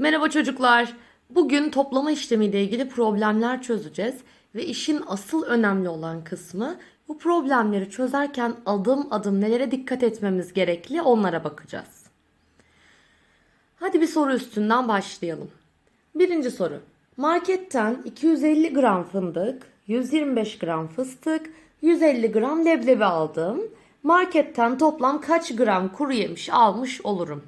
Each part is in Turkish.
Merhaba çocuklar. Bugün toplama işlemiyle ilgili problemler çözeceğiz ve işin asıl önemli olan kısmı bu problemleri çözerken adım adım nelere dikkat etmemiz gerekli onlara bakacağız. Hadi bir soru üstünden başlayalım. Birinci soru. Marketten 250 gram fındık, 125 gram fıstık, 150 gram leblebi aldım. Marketten toplam kaç gram kuru yemiş almış olurum?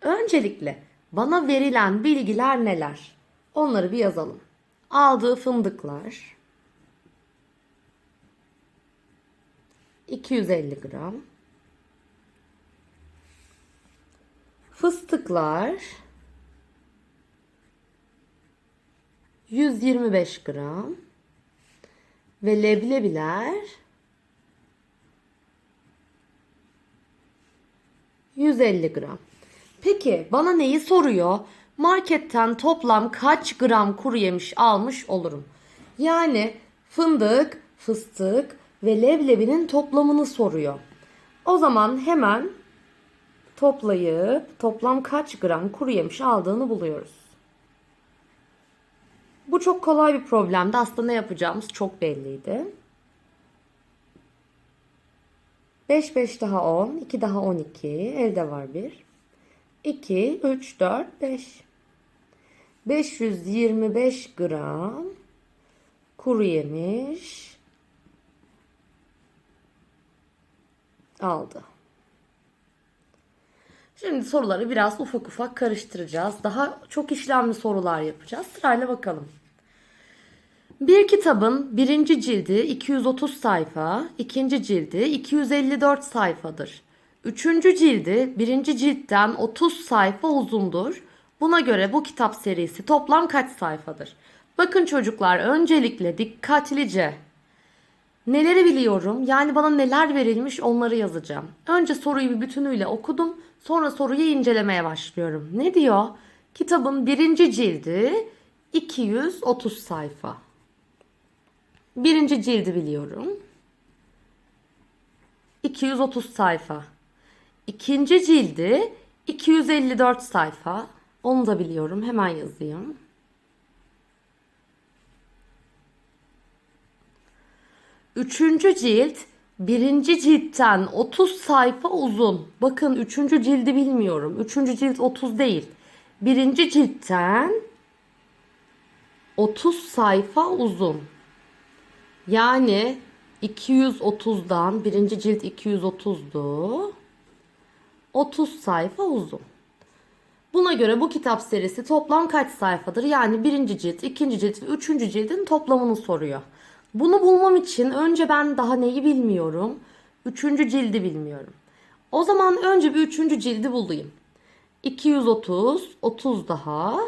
Öncelikle bana verilen bilgiler neler? Onları bir yazalım. Aldığı fındıklar 250 gram. Fıstıklar 125 gram ve leblebiler 150 gram. Peki bana neyi soruyor? Marketten toplam kaç gram kuru yemiş almış olurum? Yani fındık, fıstık ve leblebinin toplamını soruyor. O zaman hemen toplayıp toplam kaç gram kuru yemiş aldığını buluyoruz. Bu çok kolay bir problemdi. Aslında ne yapacağımız çok belliydi. 5 5 daha 10, 2 daha 12, elde var 1. 2, 3, 4, 5. 525 gram kuru yemiş aldı. Şimdi soruları biraz ufak ufak karıştıracağız. Daha çok işlemli sorular yapacağız. Sırayla bakalım. Bir kitabın birinci cildi 230 sayfa, ikinci cildi 254 sayfadır. Üçüncü cildi birinci ciltten 30 sayfa uzundur. Buna göre bu kitap serisi toplam kaç sayfadır? Bakın çocuklar öncelikle dikkatlice neleri biliyorum yani bana neler verilmiş onları yazacağım. Önce soruyu bir bütünüyle okudum sonra soruyu incelemeye başlıyorum. Ne diyor? Kitabın birinci cildi 230 sayfa. Birinci cildi biliyorum. 230 sayfa. İkinci cildi 254 sayfa. Onu da biliyorum. Hemen yazayım. Üçüncü cilt birinci ciltten 30 sayfa uzun. Bakın üçüncü cildi bilmiyorum. Üçüncü cilt 30 değil. Birinci ciltten 30 sayfa uzun. Yani 230'dan birinci cilt 230'du. 30 sayfa uzun. Buna göre bu kitap serisi toplam kaç sayfadır? Yani birinci cilt, ikinci cilt ve üçüncü cildin toplamını soruyor. Bunu bulmam için önce ben daha neyi bilmiyorum? Üçüncü cildi bilmiyorum. O zaman önce bir üçüncü cildi bulayım. 230, 30 daha.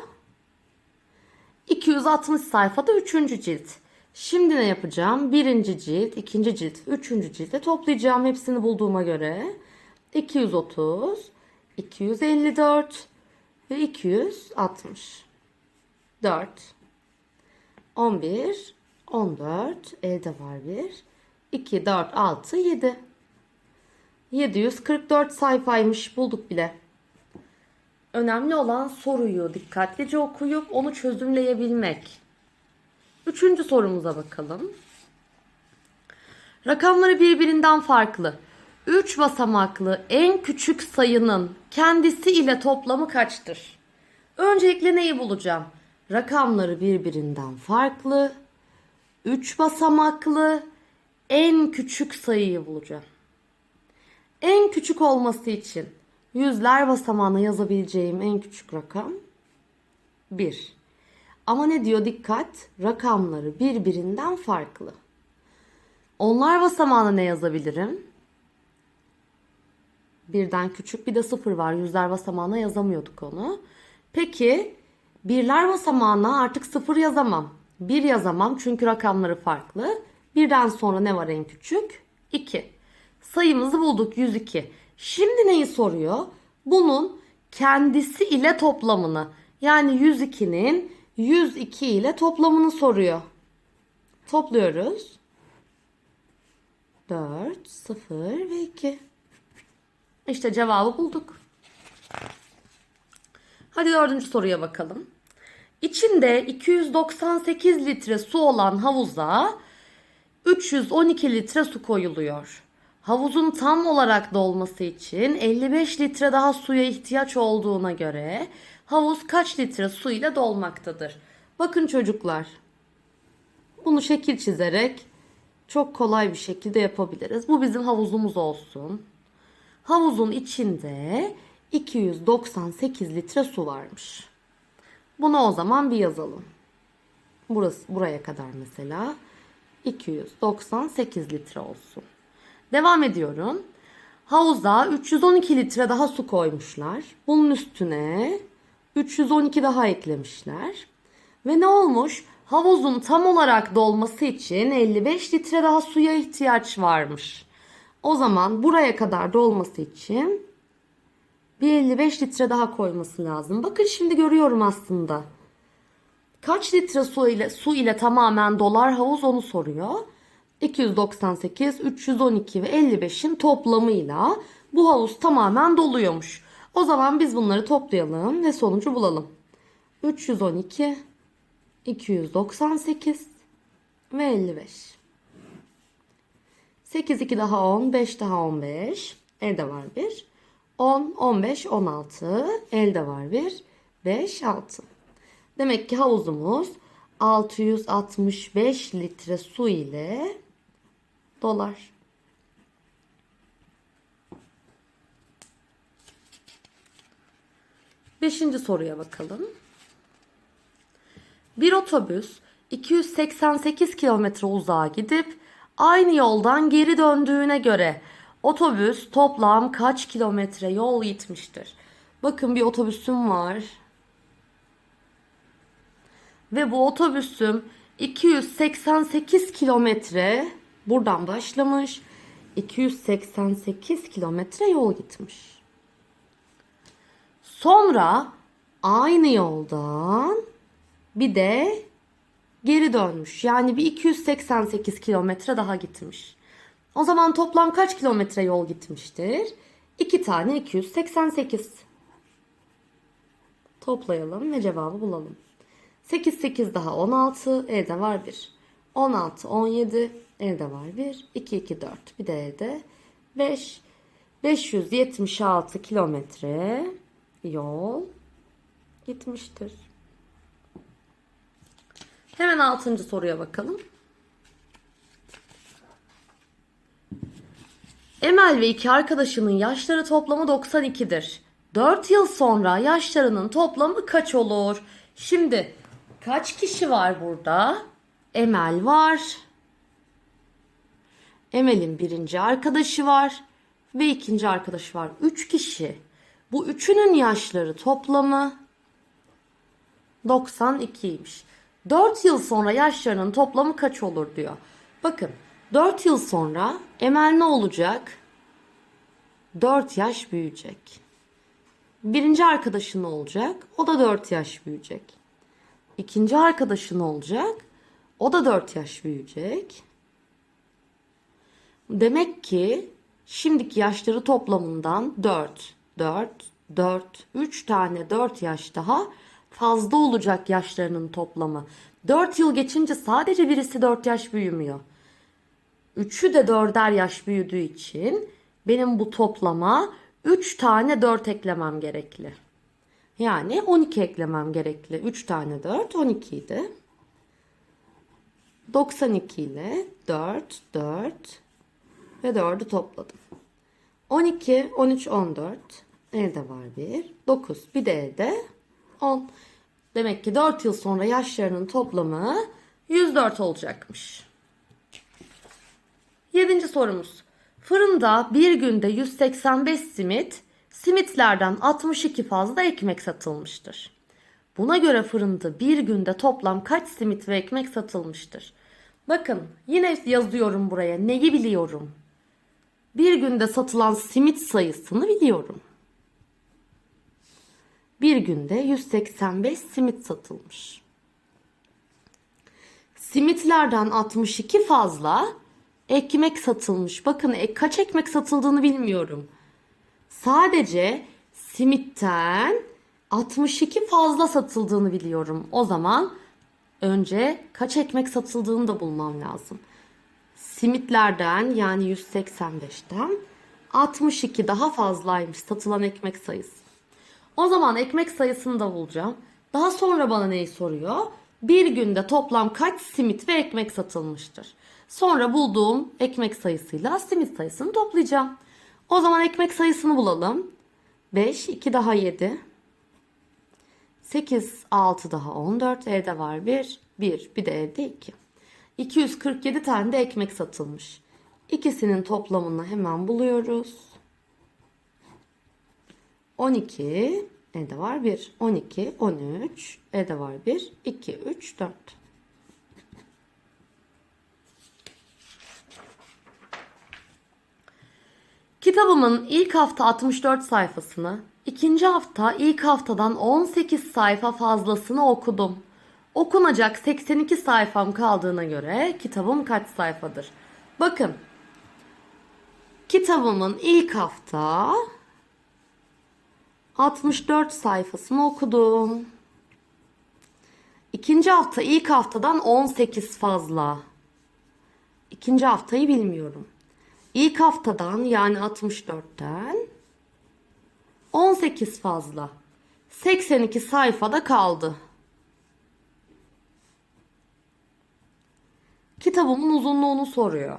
260 sayfada üçüncü cilt. Şimdi ne yapacağım? Birinci cilt, ikinci cilt, üçüncü cilde toplayacağım hepsini bulduğuma göre. 230, 254 ve 260. 4, 11, 14, elde var 1, 2, 4, 6, 7. 744 sayfaymış bulduk bile. Önemli olan soruyu dikkatlice okuyup onu çözümleyebilmek. Üçüncü sorumuza bakalım. Rakamları birbirinden farklı. 3 basamaklı en küçük sayının kendisi ile toplamı kaçtır? Öncelikle neyi bulacağım? Rakamları birbirinden farklı. 3 basamaklı en küçük sayıyı bulacağım. En küçük olması için yüzler basamağına yazabileceğim en küçük rakam 1. Ama ne diyor dikkat? Rakamları birbirinden farklı. Onlar basamağına ne yazabilirim? Birden küçük bir de sıfır var. Yüzler basamağına yazamıyorduk onu. Peki birler basamağına artık sıfır yazamam. Bir yazamam çünkü rakamları farklı. Birden sonra ne var en küçük? 2. Sayımızı bulduk 102. Şimdi neyi soruyor? Bunun kendisi ile toplamını. Yani 102'nin 102 ile toplamını soruyor. Topluyoruz. 4, 0 ve 2. İşte cevabı bulduk. Hadi dördüncü soruya bakalım. İçinde 298 litre su olan havuza 312 litre su koyuluyor. Havuzun tam olarak dolması için 55 litre daha suya ihtiyaç olduğuna göre havuz kaç litre su ile dolmaktadır? Bakın çocuklar. Bunu şekil çizerek çok kolay bir şekilde yapabiliriz. Bu bizim havuzumuz olsun. Havuzun içinde 298 litre su varmış. Bunu o zaman bir yazalım. Burası buraya kadar mesela 298 litre olsun. Devam ediyorum. Havuza 312 litre daha su koymuşlar. Bunun üstüne 312 daha eklemişler. Ve ne olmuş? Havuzun tam olarak dolması için 55 litre daha suya ihtiyaç varmış. O zaman buraya kadar dolması için bir 55 litre daha koyması lazım. Bakın şimdi görüyorum aslında. Kaç litre su ile su ile tamamen dolar havuz onu soruyor. 298, 312 ve 55'in toplamıyla bu havuz tamamen doluyormuş. O zaman biz bunları toplayalım ve sonucu bulalım. 312, 298 ve 55. 8, 2 daha 10, 5 daha 15. Elde var 1. 10, 15, 16. Elde var 1. 5, 6. Demek ki havuzumuz 665 litre su ile dolar. Beşinci soruya bakalım. Bir otobüs 288 kilometre uzağa gidip aynı yoldan geri döndüğüne göre otobüs toplam kaç kilometre yol gitmiştir? Bakın bir otobüsüm var. Ve bu otobüsüm 288 kilometre buradan başlamış. 288 kilometre yol gitmiş. Sonra aynı yoldan bir de geri dönmüş. Yani bir 288 kilometre daha gitmiş. O zaman toplam kaç kilometre yol gitmiştir? 2 tane 288. Toplayalım ve cevabı bulalım. 8 8 daha 16 elde var 1. 16 17 elde var 1. 2 2 4 bir de elde 5. 576 kilometre yol gitmiştir. Hemen 6. soruya bakalım. Emel ve iki arkadaşının yaşları toplamı 92'dir. 4 yıl sonra yaşlarının toplamı kaç olur? Şimdi kaç kişi var burada? Emel var. Emel'in birinci arkadaşı var ve ikinci arkadaşı var. 3 kişi. Bu üçünün yaşları toplamı 92'ymiş. 4 yıl sonra yaşlarının toplamı kaç olur diyor. Bakın 4 yıl sonra Emel ne olacak? 4 yaş büyüyecek. Birinci arkadaşı ne olacak? O da 4 yaş büyüyecek. İkinci arkadaşı ne olacak? O da 4 yaş büyüyecek. Demek ki şimdiki yaşları toplamından 4, 4, 4, 3 tane 4 yaş daha fazla olacak yaşlarının toplamı. 4 yıl geçince sadece birisi 4 yaş büyümüyor. Üçü de 4'er yaş büyüdüğü için benim bu toplama 3 tane 4 eklemem gerekli. Yani 12 eklemem gerekli. 3 tane 4 12 idi. 92 ile 4 4 ve 4'ü topladım. 12 13 14 elde var 1 9 bir de elde 10. Demek ki 4 yıl sonra yaşlarının toplamı 104 olacakmış. Yedinci sorumuz. Fırında bir günde 185 simit, simitlerden 62 fazla ekmek satılmıştır. Buna göre fırında bir günde toplam kaç simit ve ekmek satılmıştır? Bakın yine yazıyorum buraya neyi biliyorum. Bir günde satılan simit sayısını biliyorum. Bir günde 185 simit satılmış. Simitlerden 62 fazla ekmek satılmış. Bakın e, kaç ekmek satıldığını bilmiyorum. Sadece simitten 62 fazla satıldığını biliyorum. O zaman önce kaç ekmek satıldığını da bulmam lazım. Simitlerden yani 185'ten 62 daha fazlaymış satılan ekmek sayısı. O zaman ekmek sayısını da bulacağım. Daha sonra bana neyi soruyor? Bir günde toplam kaç simit ve ekmek satılmıştır? Sonra bulduğum ekmek sayısıyla simit sayısını toplayacağım. O zaman ekmek sayısını bulalım. 5, 2 daha 7. 8, 6 daha 14. Evde var 1, 1. Bir de evde 2. 247 tane de ekmek satılmış. İkisinin toplamını hemen buluyoruz. 12 evde var 1. 12, 13 evde var 1, 2, 3, 4. Kitabımın ilk hafta 64 sayfasını, ikinci hafta ilk haftadan 18 sayfa fazlasını okudum. Okunacak 82 sayfam kaldığına göre kitabım kaç sayfadır? Bakın. Kitabımın ilk hafta 64 sayfasını okudum. İkinci hafta ilk haftadan 18 fazla. İkinci haftayı bilmiyorum. İlk haftadan yani 64'ten 18 fazla. 82 sayfada kaldı. Kitabımın uzunluğunu soruyor.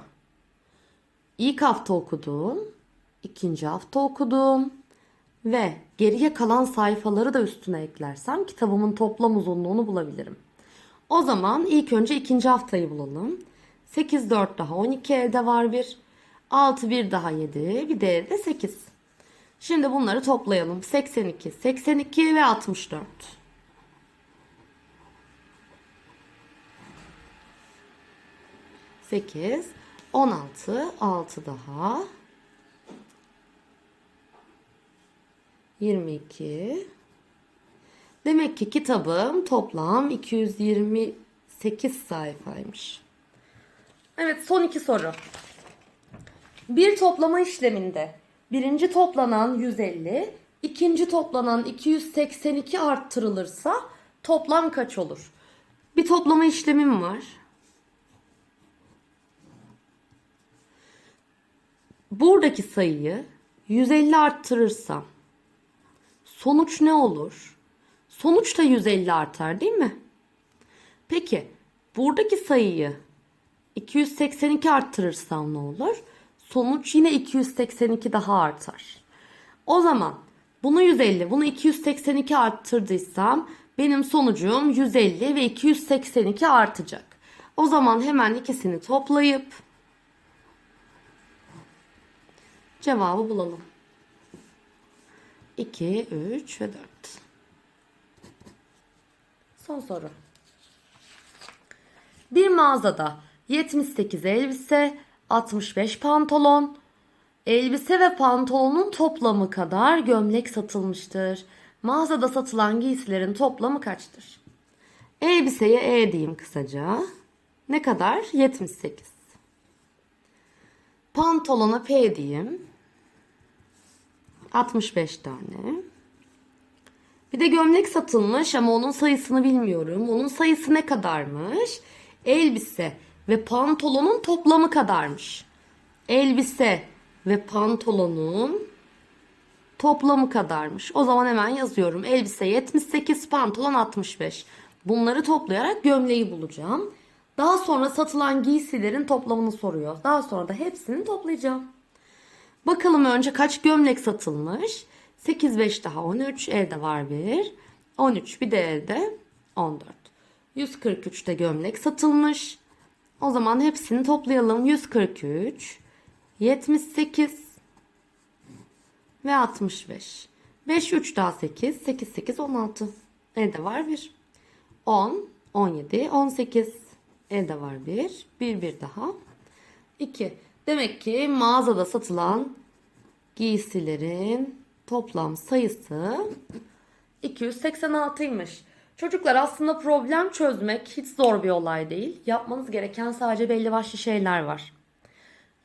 İlk hafta okudum, ikinci hafta okudum ve geriye kalan sayfaları da üstüne eklersem kitabımın toplam uzunluğunu bulabilirim. O zaman ilk önce ikinci haftayı bulalım. 8 4 daha 12 elde var bir. 6 1 daha 7 bir de elde 8. Şimdi bunları toplayalım. 82, 82 ve 64. Sekiz, on altı, altı daha. Yirmi iki. Demek ki kitabım toplam 228 sayfaymış. Evet son iki soru. Bir toplama işleminde birinci toplanan 150, ikinci toplanan 282 arttırılırsa toplam kaç olur? Bir toplama işlemim var. Buradaki sayıyı 150 arttırırsam sonuç ne olur? Sonuç da 150 artar değil mi? Peki buradaki sayıyı 282 arttırırsam ne olur? Sonuç yine 282 daha artar. O zaman bunu 150, bunu 282 arttırdıysam benim sonucum 150 ve 282 artacak. O zaman hemen ikisini toplayıp cevabı bulalım. 2, 3 ve 4. Son soru. Bir mağazada 78 elbise, 65 pantolon, elbise ve pantolonun toplamı kadar gömlek satılmıştır. Mağazada satılan giysilerin toplamı kaçtır? Elbiseye E diyeyim kısaca. Ne kadar? 78. Pantolona P diyeyim. 65 tane. Bir de gömlek satılmış ama onun sayısını bilmiyorum. Onun sayısı ne kadarmış? Elbise ve pantolonun toplamı kadarmış. Elbise ve pantolonun toplamı kadarmış. O zaman hemen yazıyorum. Elbise 78, pantolon 65. Bunları toplayarak gömleği bulacağım. Daha sonra satılan giysilerin toplamını soruyor. Daha sonra da hepsini toplayacağım. Bakalım önce kaç gömlek satılmış? 8 5 daha 13 elde var bir. 13 bir de elde 14. 143 de gömlek satılmış. O zaman hepsini toplayalım. 143, 78 ve 65. 5, 3 daha 8, 8, 8, 16. Elde var 1. 10, 17, 18. Elde var 1. 1, 1 daha. 2. Demek ki mağazada satılan giysilerin toplam sayısı 286'ymış. Çocuklar aslında problem çözmek hiç zor bir olay değil. Yapmanız gereken sadece belli başlı şeyler var.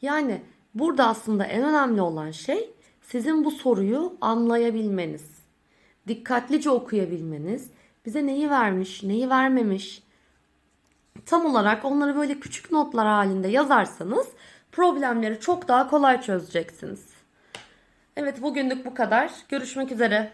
Yani burada aslında en önemli olan şey sizin bu soruyu anlayabilmeniz. dikkatlice okuyabilmeniz, bize neyi vermiş, neyi vermemiş, tam olarak onları böyle küçük notlar halinde yazarsanız problemleri çok daha kolay çözeceksiniz. Evet bugünlük bu kadar. Görüşmek üzere.